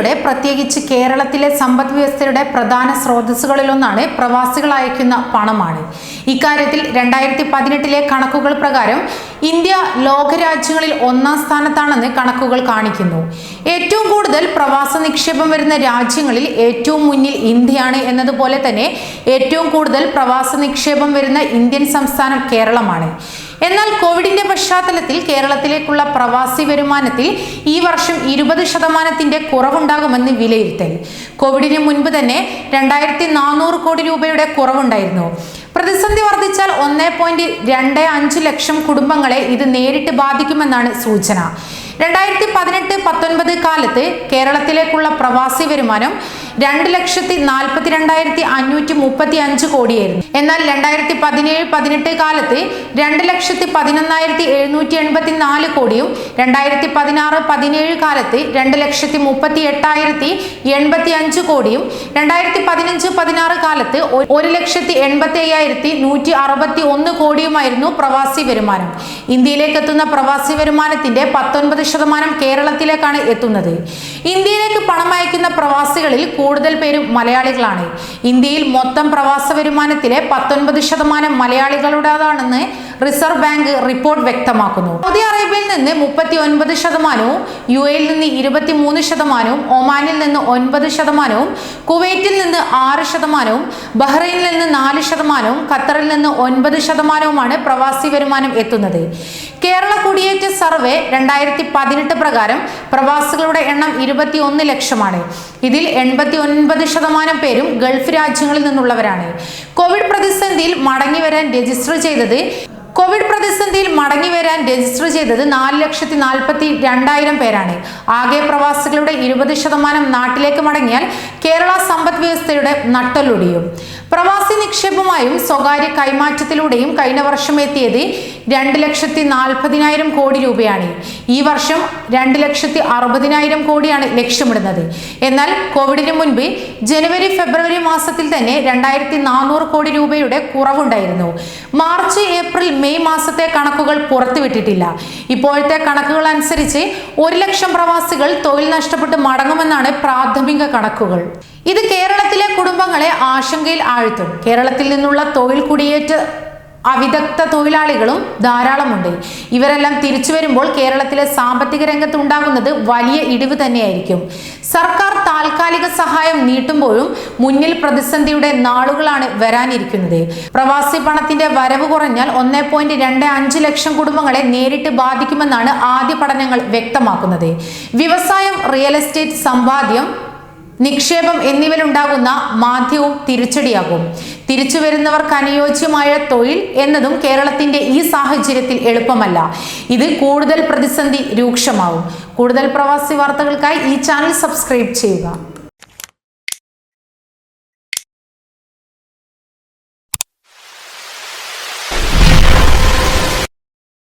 വ്യവസ്ഥയുടെ പ്രത്യേകിച്ച് കേരളത്തിലെ സമ്പദ് വ്യവസ്ഥയുടെ പ്രധാന സ്രോതസ്സുകളിലൊന്നാണ് പ്രവാസികൾ അയക്കുന്ന പണമാണ്. ഇക്കാര്യത്തിൽ രണ്ടായിരത്തി പതിനെട്ടിലെ കണക്കുകൾ പ്രകാരം ഇന്ത്യ ലോകരാജ്യങ്ങളിൽ ഒന്നാം സ്ഥാനത്താണെന്ന് കണക്കുകൾ കാണിക്കുന്നു. ഏറ്റവും കൂടുതൽ പ്രവാസ നിക്ഷേപം വരുന്ന രാജ്യങ്ങളിൽ ഏറ്റവും മുന്നിൽ ഇന്ത്യയാണ് എന്നതുപോലെ തന്നെ ഏറ്റവും കൂടുതൽ പ്രവാസ നിക്ഷേപം വരുന്ന ഇന്ത്യൻ സംസ്ഥാനം കേരളമാണ്. എന്നാൽ കോവിഡിന്റെ പശ്ചാത്തലത്തിൽ കേരളത്തിലേക്കുള്ള പ്രവാസി വരുമാനത്തിൽ ഈ വർഷം ഇരുപത് ശതമാനത്തിന്റെ കുറവുണ്ടാകുമെന്ന് വിലയിരുത്തൽ. കോവിഡിന് മുൻപ് തന്നെ രണ്ടായിരത്തി നാനൂറ് കോടി രൂപയുടെ കുറവുണ്ടായിരുന്നു. പ്രതിസന്ധി വർദ്ധിച്ചാൽ ഒന്നേ പോയിന്റ് രണ്ട് അഞ്ച് ലക്ഷം കുടുംബങ്ങളെ ഇത് നേരിട്ട് ബാധിക്കുമെന്നാണ് സൂചന. രണ്ടായിരത്തി പതിനെട്ട് പത്തൊൻപത് കാലത്ത് കേരളത്തിലേക്കുള്ള പ്രവാസി വരുമാനം രണ്ട് ലക്ഷത്തി നാൽപ്പത്തി രണ്ടായിരത്തി അഞ്ഞൂറ്റി മുപ്പത്തി അഞ്ച് കോടിയായിരുന്നു. എന്നാൽ രണ്ടായിരത്തി പതിനേഴ് പതിനെട്ട് കാലത്ത് രണ്ട് ലക്ഷത്തി പതിനൊന്നായിരത്തി എഴുന്നൂറ്റി എൺപത്തി നാല് കോടിയും രണ്ടായിരത്തി പതിനാറ് പതിനേഴ് കാലത്ത് രണ്ട് ലക്ഷത്തി മുപ്പത്തി എട്ടായിരത്തി എൺപത്തി അഞ്ച് കോടിയും രണ്ടായിരത്തി പതിനഞ്ച് പതിനാറ് കാലത്ത് ഒരു ലക്ഷത്തി എൺപത്തി അയ്യായിരത്തി നൂറ്റി അറുപത്തി ഒന്ന് കോടിയുമായിരുന്നു പ്രവാസി വരുമാനം. ഇന്ത്യയിലേക്ക് എത്തുന്ന പ്രവാസി വരുമാനത്തിന്റെ പത്തൊൻപത് ശതമാനം കേരളത്തിലേക്കാണ് എത്തുന്നത്. ഇന്ത്യയിലേക്ക് പണം അയക്കുന്ന പ്രവാസികളിൽ കൂടുതൽ പേരും മലയാളികളാണ്. ഇന്ത്യയിൽ മൊത്തം പ്രവാസ വരുമാനത്തിലെ പത്തൊൻപത് ശതമാനം മലയാളികളുടേതാണെന്ന് റിസർവ് ബാങ്ക് റിപ്പോർട്ട് വ്യക്തമാക്കുന്നു. സൗദി അറേബ്യയിൽ നിന്ന് മുപ്പത്തി ഒൻപത് ശതമാനവും യു എയിൽ നിന്ന് ഇരുപത്തി മൂന്ന് ശതമാനവും ഒമാനിൽ നിന്ന് ഒൻപത് ശതമാനവും കുവൈറ്റിൽ നിന്ന് ആറ് ശതമാനവും ബഹ്റൈനിൽ നിന്ന് നാല് ശതമാനവും ഖത്തറിൽ നിന്ന് ഒൻപത് ശതമാനവുമാണ് പ്രവാസി വരുമാനം എത്തുന്നത്. കേരള കുടിയേറ്റ സർവേ രണ്ടായിരത്തി പതിനെട്ട് പ്രകാരം പ്രവാസികളുടെ എണ്ണം ഇരുപത്തി ഒന്ന് ലക്ഷമാണ്. ഇതിൽ എൺപത്തി ഒൻപത് ശതമാനം പേരും ഗൾഫ് രാജ്യങ്ങളിൽ നിന്നുള്ളവരാണ്. കോവിഡ് പ്രതിസന്ധിയിൽ മടങ്ങി വരാൻ രജിസ്റ്റർ ചെയ്തത് കോവിഡ് പ്രതിസന്ധിയിൽ മടങ്ങി വരാൻ രജിസ്റ്റർ ചെയ്തത് നാല് ലക്ഷത്തി നാൽപ്പത്തി രണ്ടായിരം പേരാണ്. ആകെ പ്രവാസികളുടെ ഇരുപത് ശതമാനം നാട്ടിലേക്ക് മടങ്ങിയാൽ കേരള സമ്പദ് വ്യവസ്ഥയുടെ നട്ടലൊടിയും പ്രവാസി നിക്ഷേപമായും സ്വകാര്യ കൈമാറ്റത്തിലൂടെയും കഴിഞ്ഞ വർഷം എത്തിയത് രണ്ട് ലക്ഷത്തി നാൽപ്പതിനായിരം കോടി രൂപയാണ്. ഈ വർഷം രണ്ട് ലക്ഷത്തി അറുപതിനായിരം കോടിയാണ് ലക്ഷ്യമിടുന്നത്. എന്നാൽ കോവിഡിന് മുൻപ് ജനുവരി ഫെബ്രുവരി മാസത്തിൽ തന്നെ രണ്ടായിരത്തി നാനൂറ് കോടി രൂപയുടെ കുറവുണ്ടായിരുന്നു. മാർച്ച് ഏപ്രിൽ മെയ് മാസത്തെ കണക്കുകൾ പുറത്തുവിട്ടിട്ടില്ല. ഇപ്പോഴത്തെ കണക്കുകൾ അനുസരിച്ച് ഒരു ലക്ഷം പ്രവാസികൾ തൊഴിൽ നഷ്ടപ്പെട്ട് മടങ്ങുമെന്നാണ് പ്രാഥമിക കണക്കുകൾ. ഇത് കേരളത്തിലെ കുടുംബങ്ങളെ ആശങ്കയിൽ ആഴ്ത്തും. കേരളത്തിൽ നിന്നുള്ള തൊഴിൽ കുടിയേറ്റ അവിദഗ്ധ തൊഴിലാളികളും ധാരാളമുണ്ട്. ഇവരെല്ലാം തിരിച്ചു വരുമ്പോൾ കേരളത്തിലെ സാമ്പത്തിക രംഗത്ത് ഉണ്ടാകുന്നത് വലിയ ഇടിവ് തന്നെയായിരിക്കും. സർക്കാർ സഹായം നീട്ടുമ്പോഴും മുന്നിൽ പ്രതിസന്ധിയുടെ നാളുകളാണ് വരാനിരിക്കുന്നത്. പ്രവാസി പണത്തിന്റെ വരവ് കുറഞ്ഞാൽ ഒന്നേ പോയിന്റ് രണ്ട് അഞ്ച് ലക്ഷം കുടുംബങ്ങളെ നേരിട്ട് ബാധിക്കുമെന്നാണ് ആദ്യ പഠനങ്ങൾ വ്യക്തമാക്കുന്നത്. വ്യവസായം റിയൽ എസ്റ്റേറ്റ് സമ്പാദ്യം നിക്ഷേപം എന്നിവയിലുണ്ടാകുന്ന മാധ്യവും തിരിച്ചടിയാകും. തിരിച്ചു വരുന്നവർക്ക് അനുയോജ്യമായ തൊഴിൽ എന്നതും കേരളത്തിന്റെ ഈ സാഹചര്യത്തിൽ എളുപ്പമല്ല. ഇത് കൂടുതൽ പ്രതിസന്ധി രൂക്ഷമാവും. കൂടുതൽ പ്രവാസി വാർത്തകൾക്കായി ഈ ചാനൽ സബ്സ്ക്രൈബ് ചെയ്യുക.